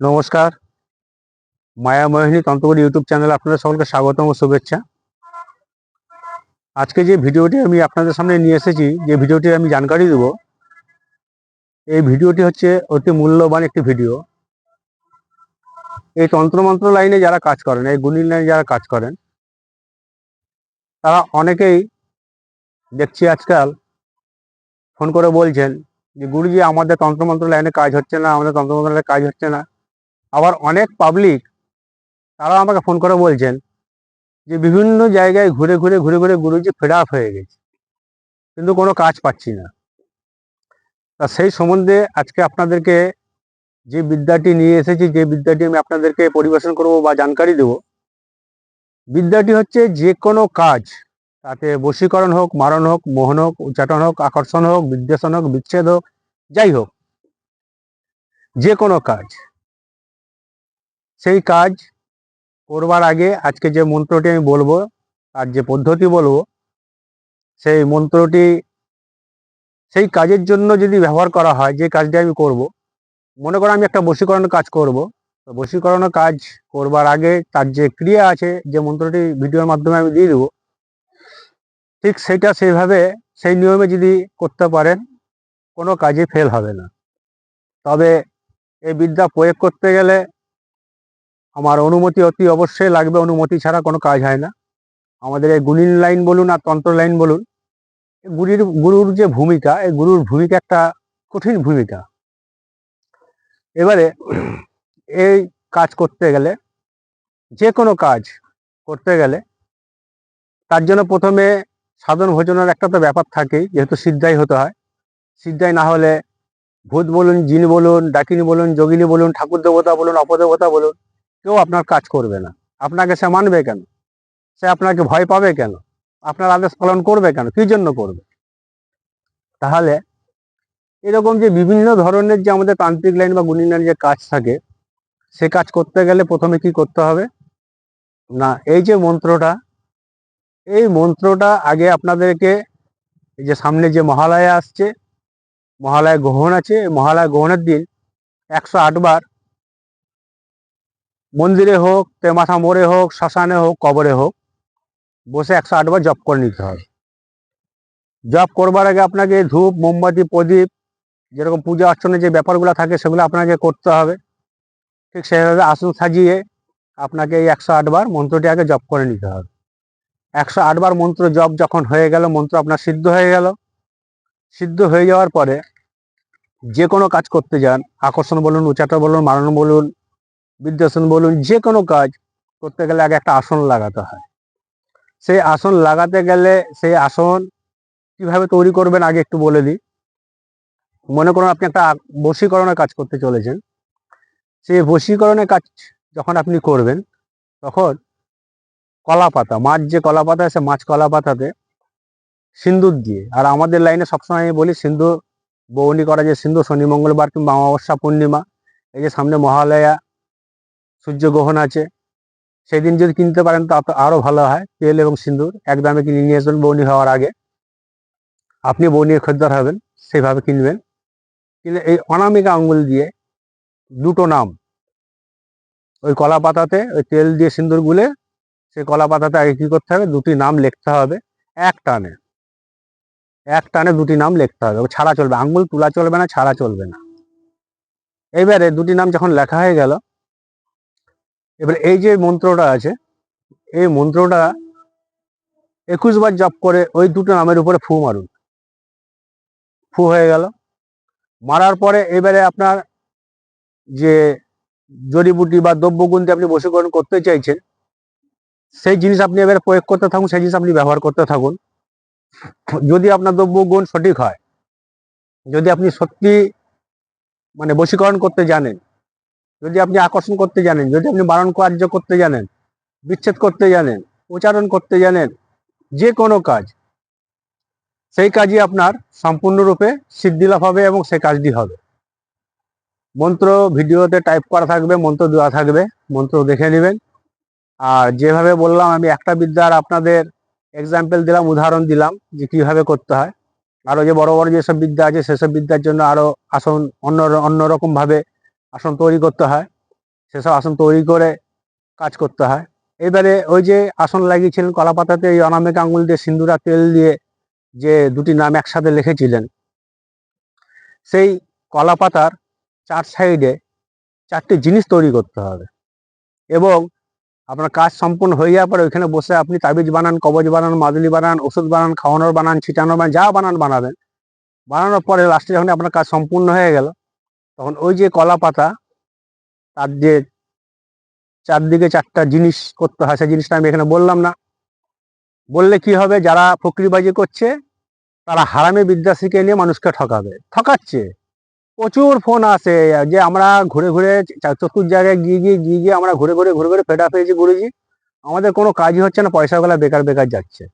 নমস্কার। মায়া মোহিনী তন্ত্রগুলি ইউটিউব চ্যানেলে আপনাদের সকলকে স্বাগতম ও শুভেচ্ছা। আজকে যে ভিডিওটি আমি আপনাদের সামনে নিয়ে এসেছি, যে ভিডিওটি আমি জানকারি দেব, এই ভিডিওটি হচ্ছে অতি মূল্যবান একটি ভিডিও। এই তন্ত্রমন্ত্র লাইনে যারা কাজ করেন, এই গুণী লাইনে যারা কাজ করেন, তারা অনেকেই দেখছি আজকাল ফোন করে বলছেন যে, গুরুজি, আমাদের তন্ত্রমন্ত্র লাইনে কাজ হচ্ছে না, আমাদের তন্ত্রমন্ত্র লাইনে কাজ হচ্ছে না। আবার অনেক পাবলিক তারা আমাকে ফোন করে বলছেন যে বিভিন্ন জায়গায় ঘুরে ঘুরে ঘুরে ঘুরে গুরুজি ফেড আপ হয়ে গেছে। কিন্তু কোনো কাজ পাচ্ছি না। তা সেই সম্বন্ধে আজকে আপনাদেরকে যে বিদ্যাটি নিয়ে এসেছি, যে বিদ্যাটি আমি আপনাদেরকে পরিবেশন করব বা জানকারি দেব, বিদ্যাটি হচ্ছে যে কোনো কাজ, তাতে বশীকরণ হোক, মারণ হোক, মোহন হোক, উচ্চাটন হোক, আকর্ষণ হোক, বিদ্বেষণ হোক, বিচ্ছেদ হোক, যাই হোক, যে কোনো কাজ। সেই কাজ করবার আগে আজকে যে মন্ত্রটি আমি বলব আর যে পদ্ধতি বলব, সেই মন্ত্রটি সেই কাজের জন্য যদি ব্যবহার করা হয়, যে কাজটি আমি করব, মনে করো আমি একটা বশীকরণের কাজ করব, তো বশীকরণের কাজ করবার আগে তার যে ক্রিয়া আছে, যে মন্ত্রটি ভিডিওর মাধ্যমে আমি দিয়ে দেবো, ঠিক সেটা সেইভাবে সেই নিয়মে যদি করতে পারেন, কোনো কাজে ফেল হবে না। তবে এই বিদ্যা প্রয়োগ করতে গেলে আমার অনুমতি অতি অবশ্যই লাগবে, অনুমতি ছাড়া কোনো কাজ হয় না। আমাদের এই গুণিন লাইন বলুন আর তন্ত্র লাইন বলুন গুরুর গুরুর যে ভূমিকা এই গুরুর ভূমিকা একটা কঠিন ভূমিকা। এবারে এই কাজ করতে গেলে, যে কোনো কাজ করতে গেলে, তার জন্য প্রথমে সাধন ভোজনের একটা তো ব্যাপার থাকেই, যেহেতু সিদ্ধাই হতে হয়। সিদ্ধাই না হলে ভূত বলুন, জিন বলুন, ডাকিনী বলুন, যোগিনী বলুন ঠাকুর দেবতা বলুন, অপদেবতা বলুন কেউ আপনার কাজ করবে না। আপনাকে সে মানবে কেন? সে আপনাকে ভয় পাবে কেন? আপনার আদেশ পালন করবে কেন? কি জন্য করবে? তাহলে এরকম যে বিভিন্ন ধরনের যে আমাদের তান্ত্রিক লাইন বা গুণী লাইন যে কাজ থাকে, সে কাজ করতে গেলে প্রথমে কি করতে হবে? না, এই যে মন্ত্রটা, এই মন্ত্রটা আগে আপনাদেরকে এই যে সামনে যে মহালয়া আসছে, মহালয়া গ্রহণ আছে, মহালয়া গ্রহণের দিন একশো আটবার মন্দিরে হোক তেমাথা মোড়ে হোক, শ্মশানে হোক, কবরে হোক, বসে একশো আটবার জপ করে নিতে হবে জপ করবার আগে আপনাকে ধূপ, মোমবাতি, প্রদীপ, যেরকম পূজা অর্চনের যে ব্যাপারগুলো থাকে সেগুলো আপনাকে করতে হবে। ঠিক সেভাবে আসন সাজিয়ে আপনাকে এই একশো আটবার মন্ত্রটি আগে জপ করে নিতে হবে। একশো আটবার মন্ত্র জপ যখন হয়ে গেল, মন্ত্র আপনার সিদ্ধ হয়ে গেল। সিদ্ধ হয়ে যাওয়ার পরে যে কোনো কাজ করতে যান। আকর্ষণ বলুন উচ্চাটন বলুন মারণ বলুন বিদ্যাসন বলুন যে কোনো কাজ করতে গেলে আগে একটা আসন লাগাতে হয়। সেই আসন লাগাতে গেলে সেই আসন কীভাবে তৈরি করবেন আগে একটু বলে দিই। মনে করুন আপনি একটা বশীকরণের কাজ করতে চলেছেন। সেই বশীকরণের কাজ যখন আপনি করবেন, তখন কলা পাতা মাছ যে কলা পাতা আছে, মাছ কলা পাতাতে সিন্দুর দিয়ে, আর আমাদের লাইনে সবসময় আমি বলি সিন্দুর, বৌনি করা যে সিন্দুর, শনি মঙ্গলবার কিংবা অমাবস্যা পূর্ণিমা, এই যে সামনে মহালয়া সূর্যগ্রহণ আছে। সেই দিন যদি কিনতে পারেন তা তো আরও ভালো হয়, তেল এবং সিন্দুর এক দামে কিনে নিয়ে আসবেন বৌনি হওয়ার আগে। আপনি বৌনির খদ্দার হবেন সেইভাবে কিনবেন। কিনে এই অনামিকা আঙ্গুল দিয়ে দুটো নাম। ওই কলা পাতাতে ওই তেল দিয়ে সিন্দুর গুলে সেই কলা পাতাতে আগে কি করতে হবে? দুটি নাম লিখতে হবে। এক টানে। এক টানে দুটি নাম লিখতে হবে। ছাড়া চলবে আঙ্গুল তোলা চলবে না, ছাড়া চলবে না। এবারে দুটি নাম যখন লেখা হয়ে গেল এবার এই যে মন্ত্রটা আছে, এই মন্ত্রটা একুশ বার জপ করে ওই দুটো নামের উপরে ফু মারুন। ফু হয়ে গেল। মারার পরে এবারে আপনার যে জড়িবুটি বা দ্রব্যগুণ দিয়ে আপনি বশীকরণ করতে চাইছেন, সেই জিনিস আপনি এবারে প্রয়োগ করতে থাকুন, সেই জিনিস আপনি ব্যবহার করতে থাকুন। যদি আপনার দ্রব্যগুণ সঠিক হয়, যদি আপনি সত্যি মানে বশীকরণ করতে জানেন যদি আপনি আকর্ষণ করতে জানেন, যদি আপনি বারণ কার্য করতে জানেন, বিচ্ছেদ করতে জানেন, উচ্চারণ করতে জানেন, যে কোনো কাজ, সেই কাজই আপনার সম্পূর্ণরূপে সিদ্ধি লাভ হবে এবং সেই কাজটি হবে। মন্ত্র ভিডিওতে টাইপ করা থাকবে, মন্ত্র দেওয়া থাকবে, মন্ত্র দেখে নেবেন। আর যেভাবে বললাম, আমি একটা বিদ্যার আপনাদের এক্সাম্পল দিলাম, উদাহরণ দিলাম যে কীভাবে করতে হয়। আরও যে বড় বড় যেসব বিদ্যা আছে, সেসব বিদ্যার জন্য আরও আসন অন্য অন্যরকম ভাবে আসন তৈরি করতে হয়। সেসব আসন তৈরি করে কাজ করতে হয়। এবারে ওই যে আসন লাগিয়েছিলেন কলা পাতাতে এই অনামিক আঙুল দিয়ে সিন্দুরা তেল দিয়ে যে দুটি নাম একসাথে লিখেছিলেন। সেই কলা পাতার চার সাইডে চারটি জিনিস তৈরি করতে হবে এবং আপনার কাজ সম্পূর্ণ হয়ে যাওয়ার পরে ওইখানে বসে আপনি তাবিজ বানান, কবজ বানান, মাদুলি বানান, ওষুধ বানান, খাওয়ানোর বানান ছিটানোর বানান, যা বানান বানাবেন। বানানোর পরে লাস্টে যখন আপনার কাজ সম্পূর্ণ হয়ে গেল তখন ওই যে কলা পাতা, তার যে চারদিকে চারটা জিনিস করতে হয়, সেই জিনিসটা আমি এখানে বললাম না। বললে কি হবে? যারা ফকরিবাজি করছে, তারা হারামে বিদ্যা শিখে নিয়ে মানুষকে ঠকাবে। ঠকাচ্ছে। প্রচুর ফোন আসে, যে আমরা ঘুরে ঘুরে চা- চতুর জায়গায় গিয়ে গিয়ে গিয়ে গিয়ে আমরা ঘুরে ঘুরে ঘুরে ঘুরে ফেটা পেয়েছি গুরুজি। আমাদের কোনো কাজই হচ্ছে না পয়সাগুলো বেকার বেকার যাচ্ছে।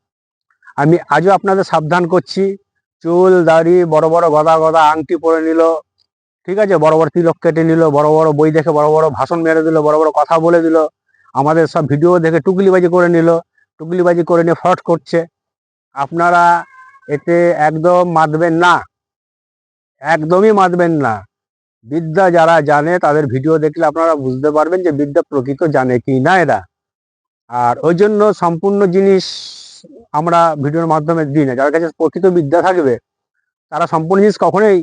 আমি আজও আপনাদের সাবধান করছি। চুল, দাড়ি, বড় বড় গদা গদা আংটি পরে নিল। ঠিক আছে? বড় বড় তিলক কেটে নিল, বড় বড় বই দেখে বড় বড় ভাষণ মেরে দিল, বড় বড় কথা বলে দিল, আমাদের সব ভিডিও দেখে টুকলিবাজি করে নিল, টুকলিবাজি করে নিয়ে ফ্রড করছে। আপনারা এতে একদম মাতবেন না। একদমই মাতবেন না। বিদ্যা যারা জানে, তাদের ভিডিও দেখলে আপনারা বুঝতে পারবেন যে বিদ্যা প্রকৃত জানে কি না এরা। আর ওই জন্য সম্পূর্ণ জিনিস আমরা ভিডিওর মাধ্যমে দিই না। যার কাছে প্রকৃত বিদ্যা থাকবে, তারা সম্পূর্ণ জিনিস কখনোই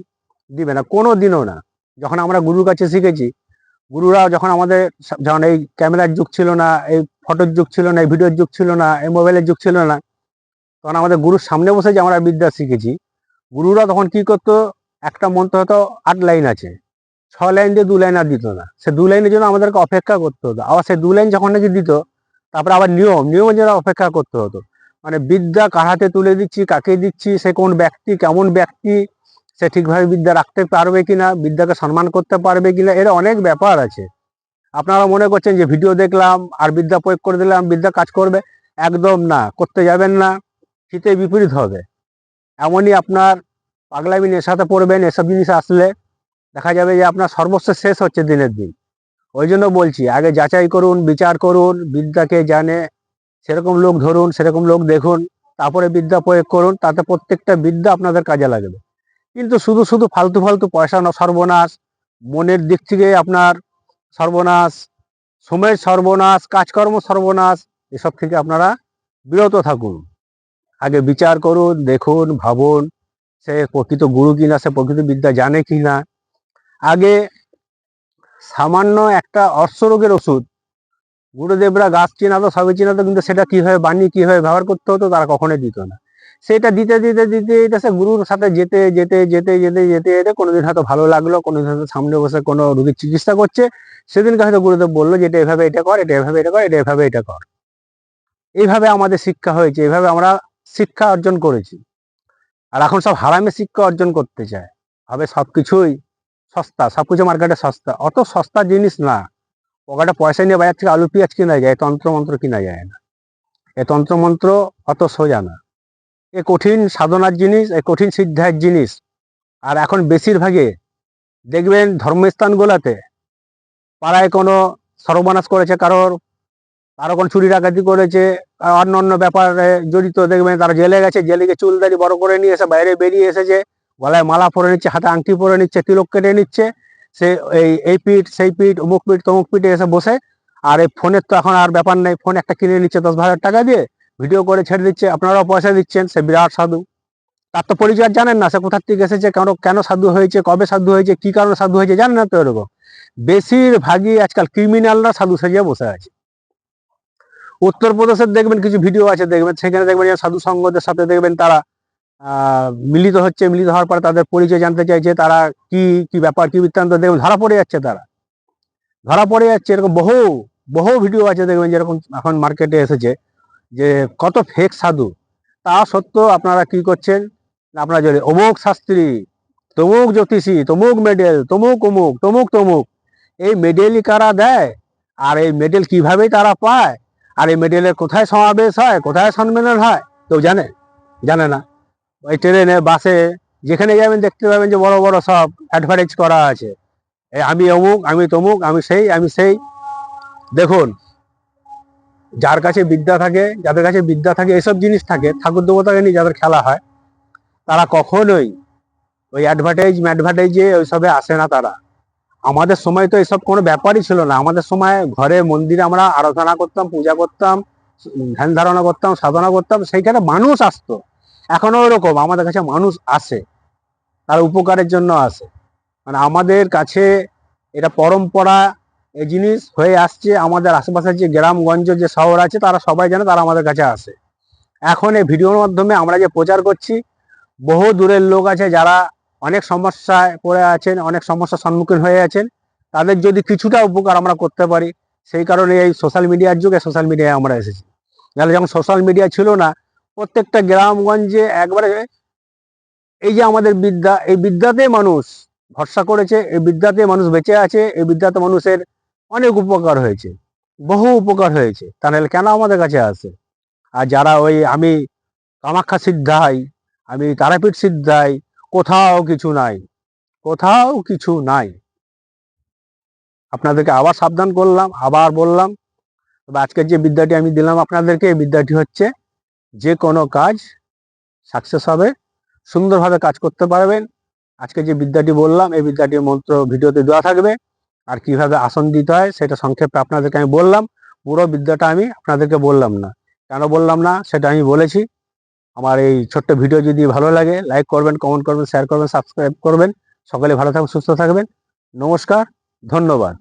দিবে না কোনো দিনও না। যখন আমরা গুরুর কাছে শিখেছি গুরুরা যখন আমাদের যখন এই ক্যামেরার যুগ ছিল না, এই ফটোর যুগ ছিল না, এই ভিডিওর যুগ ছিল না, এই মোবাইলের যুগ ছিল না, তখন আমাদের গুরুর সামনে বসে যে আমরা বিদ্যা শিখেছি, গুরুরা তখন কি করতো? একটা মন্ত্র হয়তো আট লাইন আছে। ছ লাইন দিয়ে দু লাইন আর দিত না। সে দু লাইনের জন্য আমাদেরকে অপেক্ষা করতে হতো। আবার সে দু লাইন যখন নাকি দিত, তারপরে আবার নিয়ম, নিয়মের জন্য অপেক্ষা করতে হতো। মানে বিদ্যা কার হাতে তুলে দিচ্ছি, কাকে দিচ্ছি, সে কোন ব্যক্তি, কেমন ব্যক্তি সে ঠিকভাবে বিদ্যা রাখতে পারবে কিনা, বিদ্যাকে সম্মান করতে পারবে কিনা, এর অনেক ব্যাপার আছে। আপনারা মনে করছেন যে ভিডিও দেখলাম, আর বিদ্যা প্রয়োগ করে দিলাম, বিদ্যা কাজ করবে? একদম না, করতে যাবেন না হিতে বিপরীত হবে। এমনই আপনার পাগলামি নেশাতে পড়বেন, এসব জিনিস আসলে দেখা যাবে যে আপনার সর্বস্ব শেষ হচ্ছে দিনের দিন। ওই জন্য বলছি, আগে যাচাই করুন, বিচার করুন, বিদ্যাকে জানে, সেরকম লোক ধরুন, সেরকম লোক দেখুন, তারপরে বিদ্যা প্রয়োগ করুন, তাতে প্রত্যেকটা বিদ্যা আপনাদের কাজে লাগবে। কিন্তু শুধু শুধু ফালতু ফালতু পয়সা ন- সর্বনাশ, মনের দিক থেকে আপনার সর্বনাশ, সময়ের সর্বনাশ, কাজকর্ম সর্বনাশ, এসব থেকে আপনারা বিরত থাকুন। আগে বিচার করুন, দেখুন, ভাবুন, সে প্রকৃত গুরু কিনা, সে প্রকৃত বিদ্যা জানে কি না আগে সামান্য একটা অর্শরোগের ওষুধ, গুরুদেবরা গাছ চিনাতো, সবই চিনাতো, কিন্তু সেটা কীভাবে বানিয়ে, কীভাবে ব্যবহার করতে হতো, তারা কখনোই দিত না। সেটা দিতে দিতে দিতে দিতে সে গুরুর সাথে যেতে যেতে যেতে যেতে যেতে যেতে কোনোদিন হয়তো ভালো লাগল, কোনোদিন হয়তো সামনে বসে কোনো রোগীর চিকিৎসা করছে। সেদিনকে হয়তো গুরুদেব বলল যে, এটা এভাবে এটা কর, এটা এভাবে এটা কর, এটা এভাবে এটা কর। এইভাবে আমাদের শিক্ষা হয়েছে, এইভাবে আমরা শিক্ষা অর্জন করেছি। আর এখন সব হারামে শিক্ষা অর্জন করতে চায়। ভাবে সবকিছুই সস্তা, সব কিছু মার্কেটে সস্তা। অত সস্তা জিনিস না। পকেটে পয়সা নিয়ে বাজার থেকে আলু, পেঁয়াজ কিনা যায় তন্ত্র মন্ত্র কিনা যায় না। এ তন্ত্র মন্ত্র অত সোজা না। এ কঠিন সাধনার জিনিস, এ কঠিন সিদ্ধায়ের জিনিস। আর এখন বেশিরভাগে দেখবেন ধর্মস্থানগুলোতে পাড়ায় কোনো সর্বনাশ করেছে কারোর, কারও কোনো চুরি ডাকাতি করেছে অন্য অন্য ব্যাপারে জড়িত দেখবেন তারা জেলে গেছে, জেলে গিয়ে চুল দাড়ি বড় করে নিয়ে এসে বাইরে বেরিয়ে এসেছে, গলায় মালা পরে নিচ্ছে, হাতে আংটি পরে নিচ্ছে, তিলক কেটে নিচ্ছে, সে এই এই পিঠ, সেই পিঠ, অমুক পিঠ, তমুক পিঠে এসে বসে, আর এই ফোনের তো এখন আর ব্যাপার নেই, ফোন একটা কিনে নিচ্ছে দশ হাজার টাকা দিয়ে ভিডিও করে ছেড়ে দিচ্ছে, আপনারাও পয়সা দিচ্ছেন, সে বিরাট সাধু। তার তো পরিচয় জানেন না, সে কোথার থেকে এসেছে, কেন কেন সাধু হয়েছে, কবে সাধু হয়েছে, কি কারণে সাধু হয়েছে, জানেন না তো এরকম? বেশিরভাগই আজকাল ক্রিমিনালরা সাধু সাজিয়ে বসে আছে। উত্তরপ্রদেশের দেখবেন কিছু ভিডিও আছে, দেখবেন, সেখানে দেখবেন সাধু সঙ্গদের সাথে দেখবেন তারা মিলিত হচ্ছে, মিলিত হওয়ার পর তাদের পরিচয় জানতে চাইছে, তারা কি কি ব্যাপার, কি বৃত্তান্ত, দেখবেন ধরা পড়ে যাচ্ছে তারা। ধরা পড়ে যাচ্ছে, এরকম বহু বহু ভিডিও আছে, দেখবেন যেরকম এখন মার্কেটে এসেছে। যে কত ফেক সাধু, তা সত্ত্বেও আপনারা কি করছেন? আপনারা যদি অমুক শাস্ত্রী, তমুক জ্যোতিষী, তমুক মেডেল তমুক অমুক, তমুক তমুক, এই মেডেলই কারা দেয়? আর এই মেডেল কীভাবে তারা পায়? আর এই মেডেলের কোথায় সমাবেশ হয়? কোথায় সম্মেলন হয়? কেউ জানে? জানে না। ওই ট্রেনে বাসে যেখানে যাবেন দেখতে পাবেন যে বড় বড় সব অ্যাডভার্টাইজ করা আছে। আমি অমুক, আমি তমুক, আমি সেই আমি সেই। দেখুন যার কাছে বিদ্যা থাকে, যাদের কাছে বিদ্যা থাকে, এসব জিনিস থাকে, ঠাকুর দেবতাকে নিয়ে যাদের খেলা হয়, তারা কখনোই ওই অ্যাডভার্টাইজ ম্যাডভার্টাইজে ওইসবে আসে না তারা। আমাদের সময় তো এসব কোনো ব্যাপারই ছিল না। আমাদের সময় ঘরে মন্দিরে আমরা আরাধনা করতাম, পূজা করতাম, ধ্যান ধারণা করতাম, সাধনা করতাম, সেইখানে মানুষ আসতো। এখনও ওরকম, আমাদের কাছে মানুষ আসে, তার উপকারের জন্য আসে। মানে আমাদের কাছে এটা পরম্পরা এই জিনিস হয়ে আসছে, আমাদের আশেপাশের যে গ্রামগঞ্জ, যে শহর আছে, তারা সবাই জানে, তারা আমাদের কাছে আসে। এখন এই ভিডিওর মাধ্যমে আমরা যে প্রচার করছি, বহু দূরের লোক আছে যারা অনেক সমস্যায় পড়ে আছেন, অনেক সমস্যার সম্মুখীন হয়ে আছেন। তাদের যদি কিছুটা উপকার আমরা করতে পারি, সেই কারণে এই সোশ্যাল মিডিয়ার যুগে সোশ্যাল মিডিয়ায় আমরা এসেছি। নাহলে যখন সোশ্যাল মিডিয়া ছিল না, প্রত্যেকটা গ্রামগঞ্জে একবারে এই যে আমাদের বিদ্যা, এই বিদ্যাতে মানুষ ভরসা করেছে, এই বিদ্যাতে মানুষ বেঁচে আছে, এই বিদ্যাতে মানুষের অনেক উপকার হয়েছে, বহু উপকার হয়েছে। তাহলে কেন আমাদের কাছে আসে? আর যারা ওই আমি কামাখ্যা সিদ্ধাই, আমি তারাপীঠ সিদ্ধাই, কোথাও কিছু নাই, কোথাও কিছু নাই। আপনাদেরকে আবার সাবধান করলাম, আবার বললাম, তবে আজকের যে বিদ্যাটি আমি দিলাম আপনাদেরকে, এই বিদ্যাটি হচ্ছে যে কোনো কাজ সাকসেস হবে, সুন্দরভাবে কাজ করতে পারবেন। আজকে যে বিদ্যাটি বললাম, এই বিদ্যাটির মন্ত্র ভিডিওতে দেওয়া থাকবে। আর কীভাবে আসন দিতে হয় সেটা সংক্ষেপে আপনাদেরকে আমি বললাম। পুরো বিদ্যাটা আমি আপনাদেরকে বললাম না। কেন বললাম না? সেটা আমি বলেছি। আমার এই ছোট্ট ভিডিও যদি ভালো লাগে লাইক করবেন কমেন্ট করবেন শেয়ার করবেন সাবস্ক্রাইব করবেন। সকলে ভালো থাকবেন, সুস্থ থাকবেন। নমস্কার, ধন্যবাদ।